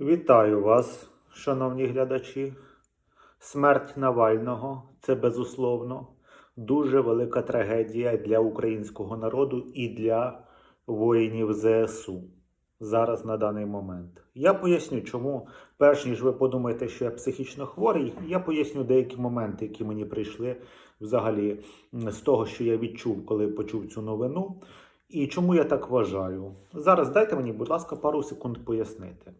Вітаю вас, шановні глядачі. Смерть Навального це безусловно дуже велика трагедія для українського народу і для воїнів ЗСУ зараз на даний момент. Я поясню, чому, перш ніж ви подумаєте, що я психічно хворий, я поясню деякі моменти, які мені прийшли взагалі з того, що я відчув, коли почув цю новину. І чому я так вважаю? Зараз дайте мені, будь ласка, пару секунд пояснити.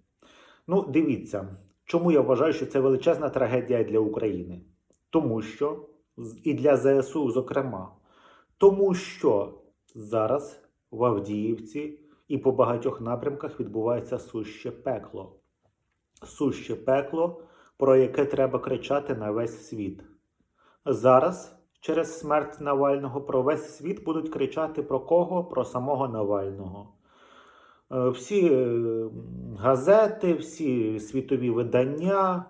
Ну, дивіться, чому я вважаю, що це величезна трагедія для України. Тому що, і для ЗСУ, зокрема, тому що зараз в Авдіївці і по багатьох напрямках відбувається суще пекло. Суще пекло, про яке треба кричати на весь світ. Зараз, через смерть Навального, про весь світ будуть кричати про кого? Про самого Навального. Е, Всі е, газети, всі світові видання.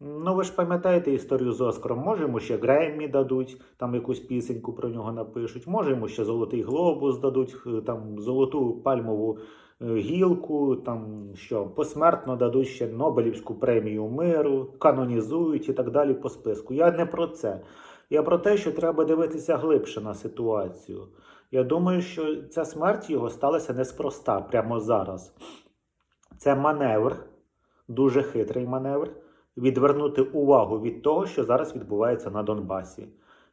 Ну, ви ж пам'ятаєте історію з Оскаром. Може, йому ще Греммі дадуть, там якусь пісеньку про нього напишуть. Може, йому ще Золотий Глобус дадуть, е, там золоту пальмову гілку, там що посмертно дадуть ще Нобелівську премію миру, канонізують і так далі по списку. Я не про це. Я про те, що треба дивитися глибше на ситуацію. Я думаю, що ця смерть його сталася неспроста прямо зараз. Це маневр, дуже хитрий маневр, відвернути увагу від того, що зараз відбувається на Донбасі.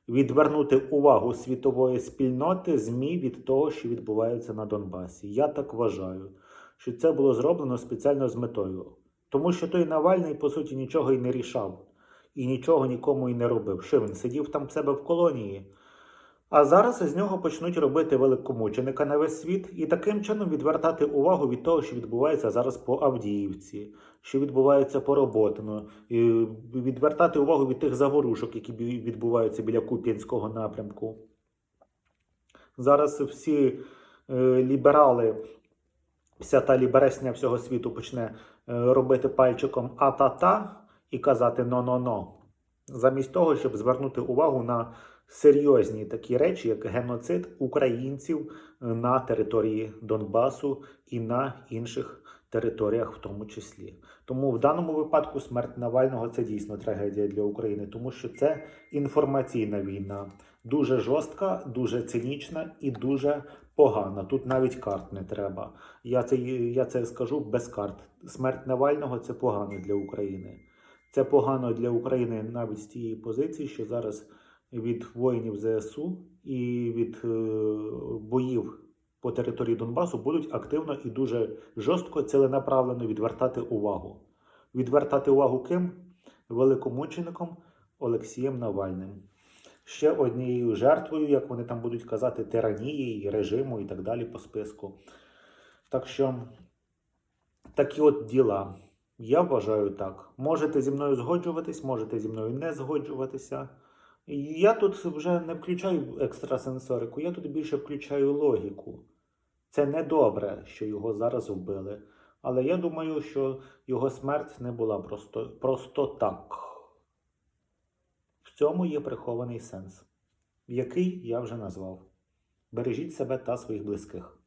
Відвернути увагу світової спільноти ЗМІ від того, що відбувається на Донбасі. Я так вважаю, що це було зроблено спеціально з метою. Тому що той Навальний, по суті, нічого і не рішав, і нічого нікому і не робив. Що він сидів там в себе в колонії? А зараз з нього почнуть робити великомученика на весь світ і таким чином відвертати увагу від того, що відбувається зараз по Авдіївці, що відбувається по Роботину, і відвертати увагу від тих заворушок, які відбуваються біля Куп'янського напрямку. Зараз всі е, ліберали, вся та лібересня всього світу почне е, робити пальчиком а-та-та і казати но-но-но. Замість того, щоб звернути увагу на серйозні такі речі, як геноцид українців на території Донбасу і на інших територіях, в тому числі. Тому в даному випадку смерть Навального це дійсно трагедія для України, тому що це інформаційна війна, дуже жорстка, дуже цинічна і дуже погана. Тут навіть карт не треба. Я це, я це скажу без карт. Смерть Навального це погано для України. Це погано для України навіть з тієї позиції, що зараз від воїнів ЗСУ і від е, боїв по території Донбасу будуть активно і дуже жорстко ціленаправлено відвертати увагу. Відвертати увагу ким? Великомучеником Олексієм Навальним. Ще однією жертвою, як вони там будуть казати, тиранії, режиму і так далі по списку. Так що такі от діла. Я вважаю так. Можете зі мною згоджуватись, можете зі мною не згоджуватися. Я тут вже не включаю екстрасенсорику, я тут більше включаю логіку. Це не добре, що його зараз вбили. Але я думаю, що його смерть не була просто, просто так. В цьому є прихований сенс, який я вже назвав. Бережіть себе та своїх близьких.